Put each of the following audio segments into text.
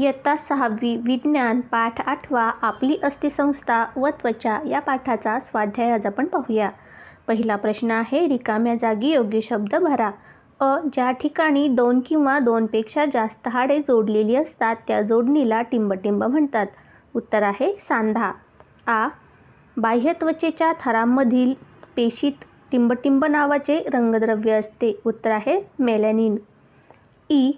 इयत्ता सहावी विज्ञान पाठ आठवा आपली अस्थिसंस्था व त्वचा या पाठाचा स्वाध्याय आज आपण पाहूया. पहिला प्रश्न आहे रिकाम्या जागी योग्य शब्द भरा. अ ज्या ठिकाणी दोन किंवा दोनपेक्षा जास्त हाडे जोडलेली असतात त्या जोडणीला टिंबटिंब म्हणतात. उत्तर आहे सांधा. आ बाह्य त्वचेच्या थरांमधील पेशीत टिंबटिंब नावाचे रंगद्रव्य असते. उत्तर आहे मेलॅनिन. ई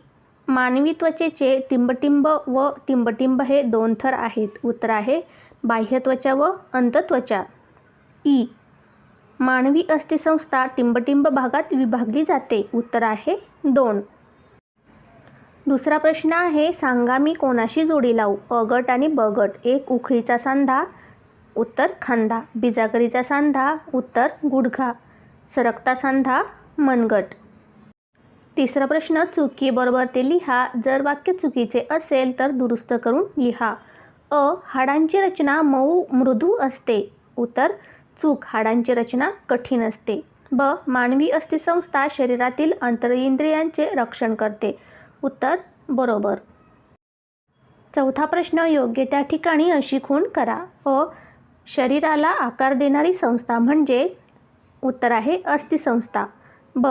मानवी त्वचेचे टिंबटिंब व टिंबटिंब हे दोन थर आहेत. उत्तर आहे बाह्य त्वचा व अंतत्वचा ई. मानवी अस्थिसंस्था टिंबटिंब भागात विभागली जाते. उत्तर आहे दोन. दुसरा प्रश्न आहे सांगा मी कोणाशी जोडी लावू? अ गट आणि ब गट. एक उखळीचा सांधा. उत्तर खांदा. बिजागरीचा सांधा. उत्तर गुडघा. सरकता सांधा. मनगट. तिसरा प्रश्न चुकीबरोबर ते लिहा. जर वाक्य चुकीचे असेल तर दुरुस्त करून लिहा. अ हाडांची रचना मऊ मृदू असते. उत्तर चूक हाडांची रचना कठीण असते. ब मानवी अस्थिसंस्था शरीरातील अंतरेंद्रियांचे रक्षण करते. उत्तर बरोबर. चौथा प्रश्न योग्य त्या ठिकाणी अशी खूण करा. अ शरीराला आकार देणारी संस्था म्हणजे उत्तर आहे अस्थिसंस्था. ब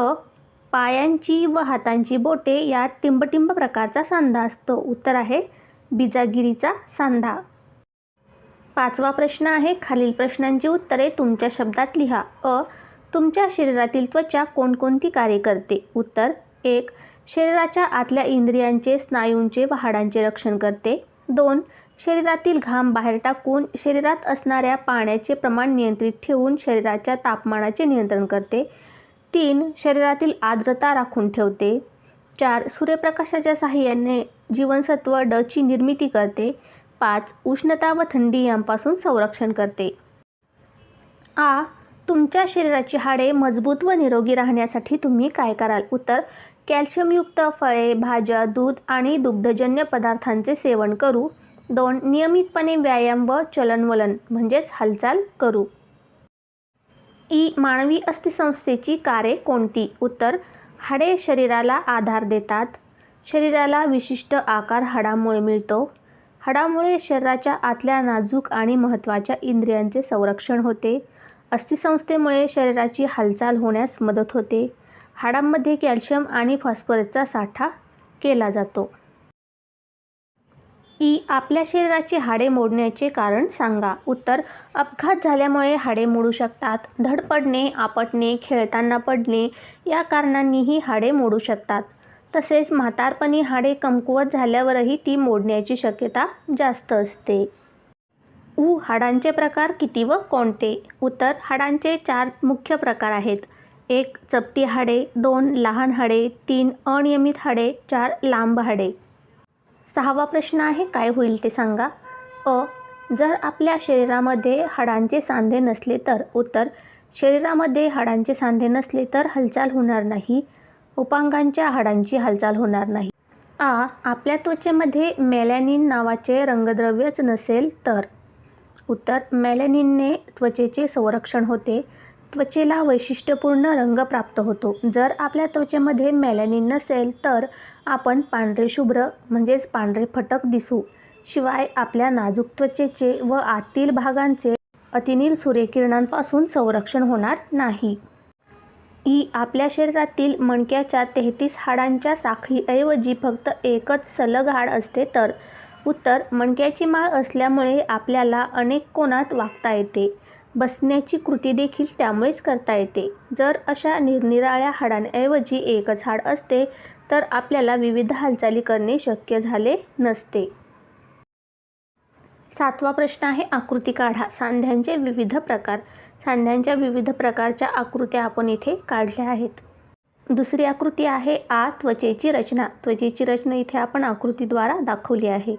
पायांची व हातांची बोटे यात टिंबटिंब प्रकारचा सांधा असतो. उत्तर आहे बिजागिरीचा सांधा. पाचवा प्रश्न आहे खालील प्रश्नांची उत्तरे तुमच्या शब्दात लिहा. अ. तुमच्या शरीरातील त्वचा कोणकोणती कार्य करते? उत्तर एक. शरीराच्या आतल्या इंद्रियांचे स्नायूंचे व हाडांचे रक्षण करते. दोन. शरीरातील घाम बाहेर टाकून शरीरात असणाऱ्या पाण्याचे प्रमाण नियंत्रित ठेवून शरीराच्या तापमानाचे नियंत्रण करते. तीन शरीरातील आर्द्रता राखून ठेवते. चार सूर्यप्रकाशाच्या साहाय्याने जीवनसत्व डची निर्मिती करते. पाच उष्णता व थंडी यांपासून संरक्षण करते. आ तुमच्या शरीराची हाडे मजबूत व निरोगी राहण्यासाठी तुम्ही काय कराल? उत्तर कॅल्शियमयुक्त फळे भाज्या दूध आणि दुग्धजन्य पदार्थांचे सेवन करू. दोन नियमितपणे व्यायाम व चलनवलन म्हणजेच हालचाल करू. ई मानवी अस्थिसंस्थेची कार्ये कोणती? उत्तर हाडे शरीराला आधार देतात. शरीराला विशिष्ट आकार हाडामुळे मिळतो. हाडामुळे शरीराच्या आतल्या नाजूक आणि महत्त्वाच्या इंद्रियांचे संरक्षण होते. अस्थिसंस्थेमुळे शरीराची हालचाल होण्यास मदत होते. हाडांमध्ये कॅल्शियम आणि फॉस्फरसचा साठा केला जातो. ई आपल्या शरीराची हाडे मोडण्याचे कारण सांगा. उत्तर अपघात झाल्यामुळे हाडे मोडू शकतात. धडपडणे आपटणे खेळताना पडणे या कारणांनीही हाडे मोडू शकतात. तसेच म्हातारपणी हाडे कमकुवत झाल्यावरही ती मोडण्याची शक्यता जास्त असते. उ हाडांचे प्रकार किती व कोणते? उत्तर हाडांचे चार मुख्य प्रकार आहेत. एक चपटी हाडे दोन लहान हाडे तीन अनियमित हाडे चार लांब हाडे. सहावा प्रश्न आहे काय होईल ते सांगा. अ. जर आपल्या शरीरामध्ये हाडांचे सांधे नसले तर उत्तर शरीरामध्ये हाडांचे सांधे नसले तर हालचाल होणार नाही. उपांगांच्या हाडांची हालचाल होणार नाही. आ आपल्या त्वचेमध्ये मेलॅनिन नावाचे रंगद्रव्यच नसेल तर. उत्तर मेलॅनिनने त्वचेचे संरक्षण होते. त्वचेला वैशिष्ट्यपूर्ण रंग प्राप्त होतो. जर आपल्या त्वचेमध्ये मेलॅनिन नसेल तर आपण पांढरे शुभ्र म्हणजेच पांढरे फटक दिसू. शिवाय आपल्या नाजूक त्वचेचे व आतील भागांचे अतिनील सूर्यकिरणांपासून संरक्षण होणार नाही. ई आपल्या शरीरातील मणक्याच्या तेहतीस हाडांच्या साखळीऐवजी फक्त एकच सलग हाड असते तर उत्तर मणक्याची माळ असल्यामुळे आपल्याला अनेक कोणात वागता येते. बसण्याची कृती देखील त्यामुळेच करता येते. जर अशा निरनिराळ्या हाडांऐवजी एकच हाड असते तर आपल्याला विविध हालचाली करणे शक्य झाले नसते. सातवा प्रश्न आहे आकृती काढा. सांध्यांचे विविध प्रकार. सांध्यांच्या विविध प्रकारच्या आकृत्या आपण इथे काढल्या आहेत. दुसरी आकृती आहे आ त्वचेची रचना. त्वचेची रचना इथे आपण आकृतीद्वारा दाखवली आहे.